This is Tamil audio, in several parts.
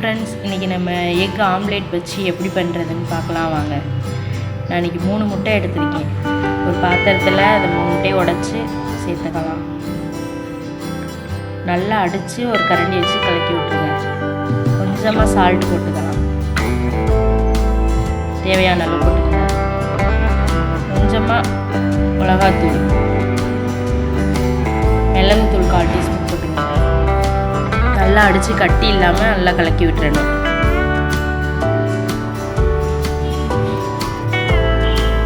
ஃப்ரெண்ட்ஸ் இன்றைக்கி நம்ம எக் ஆம்லேட் வச்சு எப்படி பண்ணுறதுன்னு பார்க்கலாம் வாங்க. நான் இன்றைக்கி மூணு முட்டை எடுத்திருக்கேன். ஒரு பாத்திரத்தில் அதை மூணு முட்டையை உடச்சி சேர்த்துக்கலாம். நல்லா அடித்து ஒரு கரண்டி வச்சு கலக்கி விட்ருங்க கொஞ்சமாக சால்ட் போட்டுக்கலாம். தேவையான அளவு போட்டுக்கலாம். கொஞ்சமாக மிளகாத்தூள். நல்லா அடித்து கட்டி இல்லாமல் நல்லா கலக்கி விட்டுறணும்.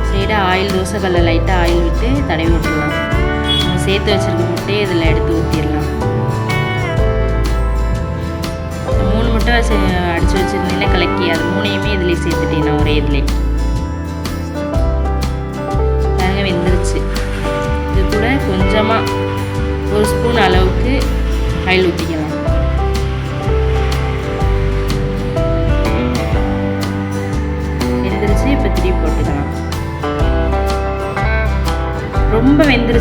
சைடாக ஆயில் தோசைக்கல்ல லைட்டாக ஆயில் விட்டு தடவி விட்டுடலாம் நம்ம சேர்த்து வச்சுருக்க முட்டையை இதில் எடுத்து ஊற்றிடலாம் மூணு முட்டை அடித்து வச்சுருந்தீங்கன்னா கலக்கி அது மூணையுமே இதிலே சேர்த்துட்டேன் நான் ஒரே இதிலே. பாருங்க வெந்துருச்சு. இது கூட கொஞ்சமாக ஒரு ஸ்பூன் அளவுக்கு ஆயில் ஊற்றிக்கணும் ரொம்ப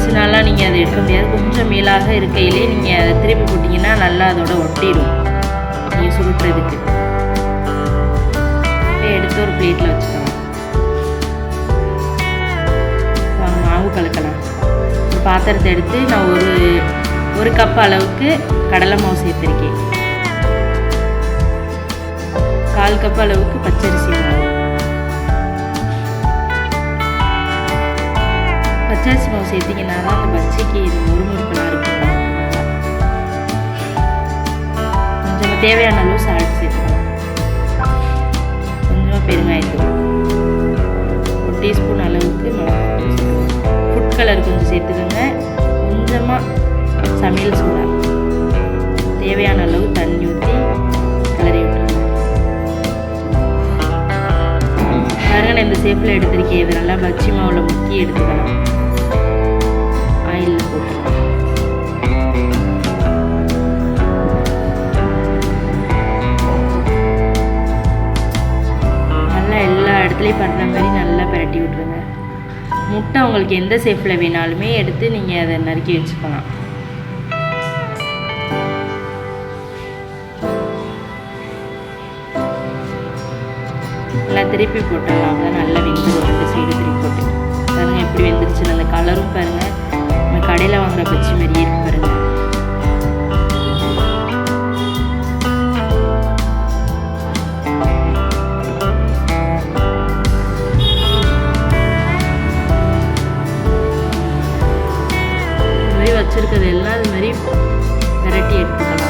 நீங்கள் அதை எடுக்க முடியாது. கொஞ்சம் மேலாக இருக்கையிலே நீங்கள் அதை திருப்பி போட்டிங்கன்னா நல்லா அதோட ஒட்டிடும் நீங்கள் சுருட்டுறதுக்கு. எடுத்து ஒரு பிளேட்டில் வச்சுக்கலாம் வாங்க மாவு கலக்கலாம். ஒரு பாத்திரத்தை எடுத்து நான் ஒரு ஒரு கப் அளவுக்கு கடலை மாவு சேர்த்துருக்கேன். கால் கப் அளவுக்கு பச்சரிசி மாவு. பச்சரிசி மாவு சேர்த்திங்கன்னா தான் அந்த பச்சைக்கு இது முறுமுறுப்பெல்லாம் இருக்கும். கொஞ்சமாக தேவையான அளவு சால்ட் சேர்த்துக்கலாம் கொஞ்சமாக பெருங்காயத்தூள். ஒரு டீஸ்பூன் அளவுக்கு மிளகாத்தூள் ஃபுட் கலர் கொஞ்சம் சேர்த்துக்கோங்க. கொஞ்சமாக சமையல் சூடா. தேவையான அளவு தண்ணி ஊற்றி கிளறி விட்டுருங்க. பாருங்கள் நான் இந்த சேஃபில் எடுத்திருக்கேன். இது நல்லா பச்சி மாவில் முக்கி எடுத்துக்கலாம். ஆயிலில் போட்டுக்கலாம் நல்லா எல்லா இடத்துலையும் பண்ணுற மாதிரி நல்லா பிரட்டி விட்ருங்க முட்டை உங்களுக்கு எந்த சேஃபில் வேணாலுமே எடுத்து நீங்கள் அதை நறுக்கி வச்சுக்கலாம். நல்லா திருப்பி போட்டுடலாம். அப்போ நல்லா வெந்துடும் ரெண்டு சைடு திருப்பி போட்டு. பாருங்கள் எப்படி வெந்துருச்சு அந்த கலரும் பாருங்கள் வச்சுருக்கிறது எல்லாம் இது மாதிரி வெரைட்டி எடுத்துக்கலாம்.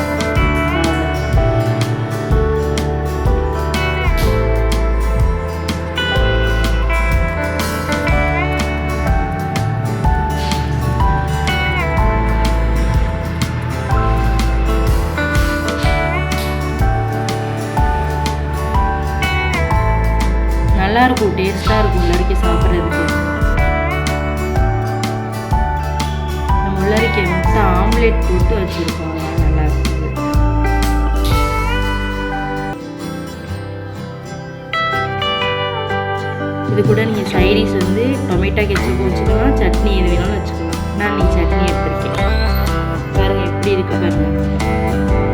நல்லாயிருக்கும் டேஸ்ட்டாக இருக்கும் உள்ளரிக்கை சாப்பிட்றதுக்கு. உலரிக்கை முட்டை ஆம்லேட் போட்டு வச்சுருக்கோங்க நல்லா இருக்குது. இது கூட நீங்கள் சைடிஸ் வந்து டொமேட்டோ கெச்சப் வச்சுக்கலாம் சட்னி எது வேணாலும் வச்சுக்கலாம். நான் நீங்கள் சட்னி எடுத்துருக்கேன் பாருங்கள் எப்படி இருக்குது பாருங்கள்